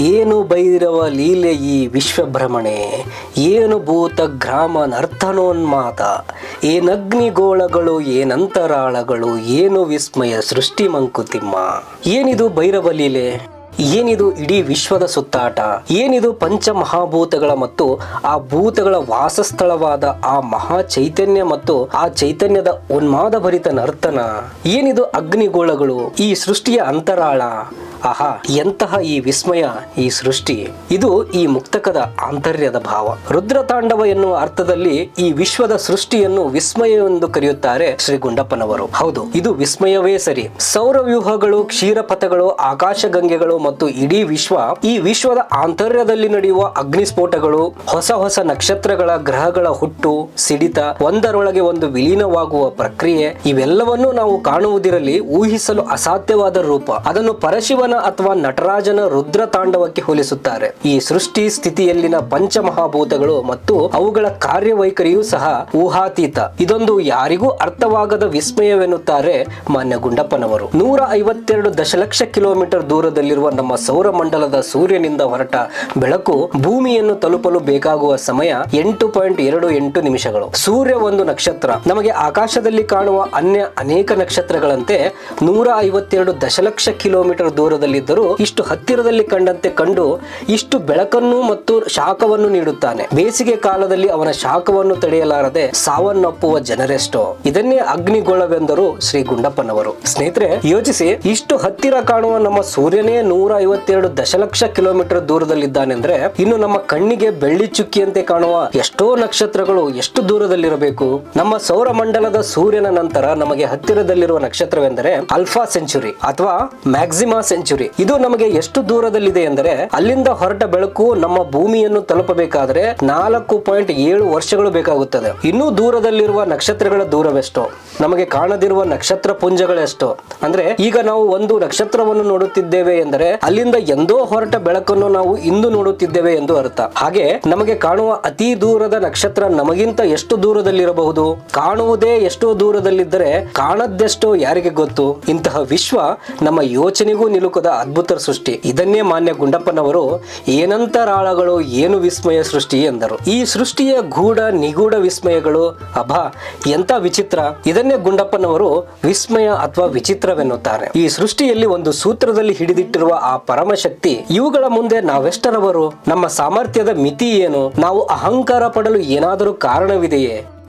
ಏನು ಭೈರವ ಲೀಲೆ ಈ ವಿಶ್ವಭ್ರಮಣೆ? ಏನು ಭೂತ ಗ್ರಾಮ ನರ್ತನೋನ್ಮಾತ ಏನಗ್ನಿಗೋಳಗಳು ಏನಂತರಾಳಗಳು ಏನು ವಿಸ್ಮಯ ಸೃಷ್ಟಿ ಮಂಕುತಿಮ್ಮ? ಏನಿದು ಭೈರವ ಲೀಲೆ? ಏನಿದು ಇಡೀ ವಿಶ್ವದ ಸುತ್ತಾಟ? ಏನಿದು ಪಂಚ ಮಹಾಭೂತಗಳ ಮತ್ತು ಆ ಭೂತಗಳ ವಾಸಸ್ಥಳವಾದ ಆ ಮಹಾ ಚೈತನ್ಯ ಮತ್ತು ಆ ಚೈತನ್ಯದ ಉನ್ಮಾದ ಭರಿತ ನರ್ತನ? ಏನಿದು ಅಗ್ನಿಗೋಳಗಳು? ಈ ಸೃಷ್ಟಿಯ ಅಂತರಾಳ? ಆಹಾ, ಎಂತಹ ಈ ವಿಸ್ಮಯ ಈ ಸೃಷ್ಟಿ? ಇದು ಈ ಮುಕ್ತಕದ ಆಂತರ್ಯದ ಭಾವ. ರುದ್ರ ತಾಂಡವ ಎನ್ನುವ ಅರ್ಥದಲ್ಲಿ ಈ ವಿಶ್ವದ ಸೃಷ್ಟಿಯನ್ನು ವಿಸ್ಮಯ ಎಂದು ಕರೆಯುತ್ತಾರೆ ಶ್ರೀ ಗುಂಡಪ್ಪನವರು. ಹೌದು, ಇದು ವಿಸ್ಮಯವೇ ಸರಿ. ಸೌರವ್ಯೂಹಗಳು, ಕ್ಷೀರಪಥಗಳು, ಆಕಾಶಗಂಗೆಗಳು ಮತ್ತು ಇಡೀ ವಿಶ್ವ, ಈ ವಿಶ್ವದ ಆಂತರ್ಯದಲ್ಲಿ ನಡೆಯುವ ಅಗ್ನಿಸ್ಫೋಟಗಳು, ಹೊಸ ಹೊಸ ನಕ್ಷತ್ರಗಳ ಗ್ರಹಗಳ ಹುಟ್ಟು, ಸಿಡಿತ, ಒಂದರೊಳಗೆ ಒಂದು ವಿಲೀನವಾಗುವ ಪ್ರಕ್ರಿಯೆ, ಇವೆಲ್ಲವನ್ನೂ ನಾವು ಕಾಣುವುದಿರಲಿ, ಊಹಿಸಲು ಅಸಾಧ್ಯವಾದ ರೂಪ. ಅದನ್ನು ಪರಶಿವನ ಅಥವಾ ನಟರಾಜನ ರುದ್ರ ತಾಂಡವಕ್ಕೆ ಹೋಲಿಸುತ್ತಾರೆ. ಈ ಸೃಷ್ಟಿ ಸ್ಥಿತಿಯಲ್ಲಿನ ಪಂಚಮಹಾಭೂತಗಳು ಮತ್ತು ಅವುಗಳ ಕಾರ್ಯವೈಖರಿಯೂ ಸಹ ಊಹಾತೀತ. ಇದೊಂದು ಯಾರಿಗೂ ಅರ್ಥವಾಗದ ವಿಸ್ಮಯವೆನ್ನುತ್ತಾರೆ ಮಾನ್ಯ ಗುಂಡಪ್ಪನವರು ನೂರ ಐವತ್ತೆರಡು ದಶಲಕ್ಷ ಕಿಲೋಮೀಟರ್ ದೂರದಲ್ಲಿರುವ ನಮ್ಮ ಸೌರಮಂಡಲದ ಸೂರ್ಯನಿಂದ ಹೊರಟ ಬೆಳಕು ಭೂಮಿಯನ್ನು ತಲುಪಲು ಬೇಕಾಗುವ ಸಮಯ ಎಂಟು ಪಾಯಿಂಟ್ ಎರಡು ಎಂಟು ನಿಮಿಷಗಳು. ಸೂರ್ಯ ಒಂದು ನಕ್ಷತ್ರ. ನಮಗೆ ಆಕಾಶದಲ್ಲಿ ಕಾಣುವ ಅನ್ಯ ಅನೇಕ ನಕ್ಷತ್ರಗಳಂತೆ ನೂರ ಐವತ್ತೆರಡು ದಶಲಕ್ಷ ಕಿಲೋಮೀಟರ್ ದೂರದಲ್ಲಿದ್ದರೂ ಇಷ್ಟು ಹತ್ತಿರದಲ್ಲಿ ಕಂಡಂತೆ ಕಂಡು ಇಷ್ಟು ಬೆಳಕನ್ನು ಮತ್ತು ಶಾಖವನ್ನು ನೀಡುತ್ತಾನೆ. ಬೇಸಿಗೆ ಕಾಲದಲ್ಲಿ ಅವನ ಶಾಖವನ್ನು ತಡೆಯಲಾರದೆ ಸಾವನ್ನಪ್ಪುವ ಜನರೆಷ್ಟೋ. ಇದನ್ನೇ ಅಗ್ನಿಗೋಳವೆಂದರು ಶ್ರೀ ಗುಂಡಪ್ಪನವರು. ಸ್ನೇಹಿತರೆ, ಯೋಚಿಸಿ ಇಷ್ಟು ಹತ್ತಿರ ಕಾಣುವ ನಮ್ಮ ಸೂರ್ಯನೇ ನೂರ ಐವತ್ತೆರಡು ದಶಲಕ್ಷ ಕಿಲೋಮೀಟರ್ ದೂರದಲ್ಲಿದ್ದಾನೆಂದ್ರೆ ಇನ್ನು ನಮ್ಮ ಕಣ್ಣಿಗೆ ಬೆಳ್ಳಿ ಚುಕ್ಕಿಯಂತೆ ಕಾಣುವ ಎಷ್ಟೋ ನಕ್ಷತ್ರಗಳು ಎಷ್ಟು ದೂರದಲ್ಲಿರಬೇಕು. ನಮ್ಮ ಸೌರಮಂಡಲದ ಸೂರ್ಯನ ನಂತರ ನಮಗೆ ಹತ್ತಿರದಲ್ಲಿರುವ ನಕ್ಷತ್ರವೆಂದರೆ ಅಲ್ಫಾ ಸೆಂಚುರಿ ಅಥವಾ ಮ್ಯಾಕ್ಸಿಮಾ ಸೆಂಚುರಿ ಇದು ನಮಗೆ ಎಷ್ಟು ದೂರದಲ್ಲಿದೆ ಎಂದರೆ ಅಲ್ಲಿಂದ ಹೊರಟ ಬೆಳಕು ನಮ್ಮ ಭೂಮಿಯನ್ನು ತಲುಪಬೇಕಾದರೆ ನಾಲ್ಕು ಪಾಯಿಂಟ್ ಏಳು ವರ್ಷಗಳು ಬೇಕಾಗುತ್ತದೆ. ಇನ್ನೂ ದೂರದಲ್ಲಿರುವ ನಕ್ಷತ್ರಗಳ ದೂರವೆಷ್ಟೋ? ನಮಗೆ ಕಾಣದಿರುವ ನಕ್ಷತ್ರ ಪುಂಜಗಳೆಷ್ಟೋ? ಅಂದ್ರೆ ಈಗ ನಾವು ಒಂದು ನಕ್ಷತ್ರವನ್ನು ನೋಡುತ್ತಿದ್ದೇವೆ ಎಂದರೆ ಅಲ್ಲಿಂದ ಎಂದೋ ಹೊರಟ ಬೆಳಕನ್ನು ನಾವು ಇಂದು ನೋಡುತ್ತಿದ್ದೇವೆ ಎಂದು ಅರ್ಥ. ಹಾಗೆ ನಮಗೆ ಕಾಣುವ ಅತಿ ದೂರದ ನಕ್ಷತ್ರ ನಮಗಿಂತ ಎಷ್ಟು ದೂರದಲ್ಲಿರಬಹುದು? ಕಾಣುವುದೇ ಎಷ್ಟೋ ದೂರದಲ್ಲಿದ್ದರೆ ಕಾಣದ್ದೆಷ್ಟೋ ಯಾರಿಗೆ ಗೊತ್ತು? ಇಂತಹ ವಿಶ್ವ ನಮ್ಮ ಯೋಚನೆಗೂ ನಿಲುಕದ ಅದ್ಭುತ ಸೃಷ್ಟಿ. ಇದನ್ನೇ ಮಾನ್ಯ ಗುಂಡಪ್ಪನವರು, ಏನಂತರಾಳಗಳು ಏನು ವಿಸ್ಮಯ ಸೃಷ್ಟಿ ಎಂದರು. ಈ ಸೃಷ್ಟಿಯ ಗೂಢ ನಿಗೂಢ ವಿಸ್ಮಯಗಳು, ಅಭಾ ಎಂತ ವಿಚಿತ್ರ? ಇದನ್ನೇ ಗುಂಡಪ್ಪನವರು ವಿಸ್ಮಯ ಅಥವಾ ವಿಚಿತ್ರವೆನ್ನುತ್ತಾರೆ. ಈ ಸೃಷ್ಟಿಯಲ್ಲಿ ಒಂದು ಸೂತ್ರದಲ್ಲಿ ಹಿಡಿದಿಟ್ಟಿರುವ ಆ ಪರಮಶಕ್ತಿ. ಇವುಗಳ ಮುಂದೆ ನಾವೆಷ್ಟರವರು ನಮ್ಮ ಸಾಮರ್ಥ್ಯದ ಮಿತಿ ಏನು ನಾವು ಅಹಂಕಾರ ಪಡಲು ಏನಾದರೂ ಕಾರಣವಿದೆಯೇ?